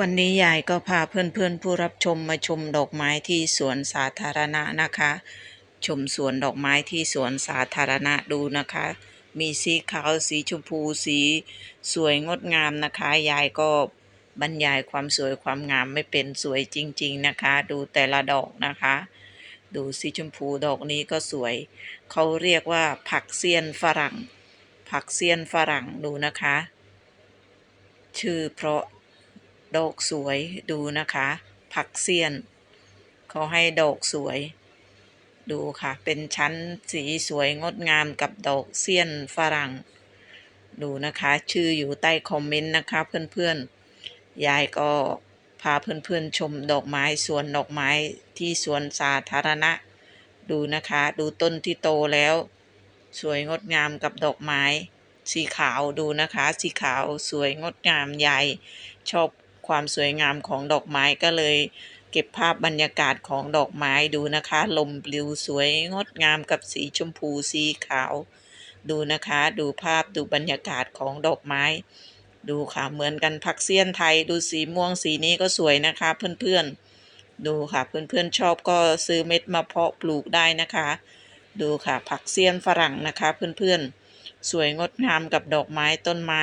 วันนี้ยายก็พาเพื่อนๆผู้รับชมมาชมดอกไม้ที่สวนสาธารณะนะคะ ชมสวนดอกไม้ที่สวนสาธารณะดูนะคะ มีสีขาวสีชมพูสีสวยงดงามนะคะ ยายก็บรรยายความสวยความงามไม่เป็นสวยจริง ๆนะคะ ดูแต่ละดอกนะคะ ดูสีชมพูดอกนี้ก็สวย เขาเรียกว่าผักเซียนฝรั่ง ผักเซียนฝรั่งดูนะคะ ชื่อเพราะ ดอกสวยดูนะคะ ผักเซียนเขาให้ดอกสวย ดูค่ะ เป็นชั้นสีสวยงดงามกับดอกเซียนฝรั่ง ดูนะคะ ชื่ออยู่ใต้คอมเมนต์นะคะเพื่อนๆ ยายก็พาเพื่อนๆชมดอกไม้สวนดอกไม้ที่สวนสาธารณะ ดูนะคะ ดูต้นที่โตแล้ว สวยงดงามกับดอกไม้สีขาวดูนะคะ สีขาวสวยงดงามยายชอบ ความสวยงามของดอกไม้ก็เลย เก็บภาพบรรยากาศของดอกไม้ดูนะคะ ลมปลิวสวยงดงามกับสีชมพูสีขาว ดูนะคะ ดูภาพดูบรรยากาศของดอกไม้ ดูค่ะเหมือนกันผักเสี้ยนไทย ดูสีม่วงสีนี้ก็สวยนะคะ เพื่อนๆ ดูค่ะเพื่อนๆชอบก็ซื้อเม็ดมาเพาะปลูกได้นะคะ ดูค่ะผักเสี้ยนฝรั่งนะคะ เพื่อนๆสวยงดงามกับดอกไม้ต้นไม้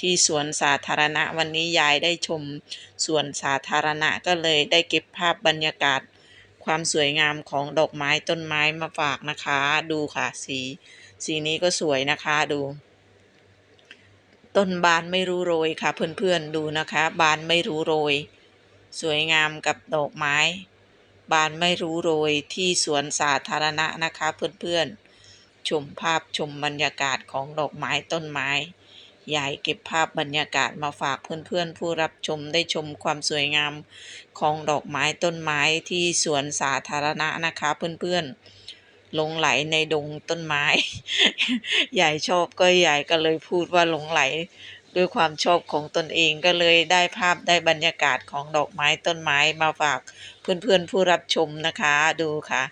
ที่สวนสาธารณะวันนี้ยายได้ชมสวนสาธารณะก็เลยได้เก็บภาพบรรยากาศ ความสวยงามของดอกไม้ต้นไม้มาฝากนะคะ ดูค่ะสี สีนี้ก็สวยนะคะดู ต้นบานไม่รู้โรยค่ะ เพื่อนๆดูนะคะ บานไม่รู้โรย สวยงามกับดอกไม้ บานไม่รู้โรยที่สวนสาธารณะนะคะ เพื่อนๆชมภาพชมบรรยากาศของดอกไม้ต้นไม้ ยายเก็บภาพบรรยากาศมาฝากเพื่อนๆ ผู้รับชมได้ชมความสวยงามของดอกไม้ต้นไม้ที่สวนสาธารณะนะคะเพื่อนๆหลงไหลในดงต้นไม้ยายชอบก็ยายก็เลยพูดว่าหลงไหลด้วยความชอบของตนเองก็เลยได้ภาพได้บรรยากาศของดอกไม้ต้นไม้มาฝากเพื่อนๆผู้รับชมนะคะดูค่ะ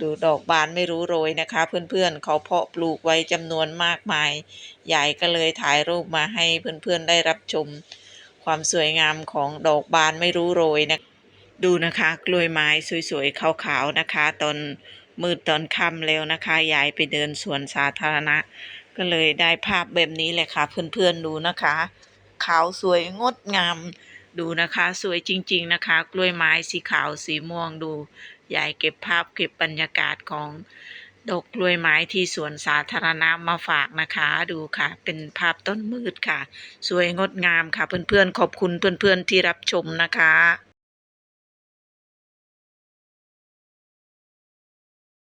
ดูดอกบานไม่รู้โรยนะคะ เพื่อนๆเขาเพาะปลูกไว้จำนวนมากมายยายก็เลยถ่ายรูปมาให้เพื่อนๆได้รับชม ความสวยงามของดอกบานไม่รู้โรยนะดูนะคะ กล้วยไม้สวยๆขาวๆนะคะ ตอนมืดตอนค่ำแล้วนะคะยายไปเดินสวนสาธารณะ ก็เลยได้ภาพแบบนี้เลยค่ะ เพื่อนๆดูนะคะ ขาวสวยงดงาม ดูนะคะสวยจริง ๆ นะคะ กล้วยไม้สีขาวสีม่วงดูยายเก็บภาพเก็บบรรยากาศของดอกกล้วยไม้ที่สวนสาธารณะมาฝากนะคะ ดูค่ะ เป็นภาพต้นมืดค่ะ สวยงดงามค่ะ เพื่อนๆขอบคุณเพื่อนๆที่รับชมนะคะ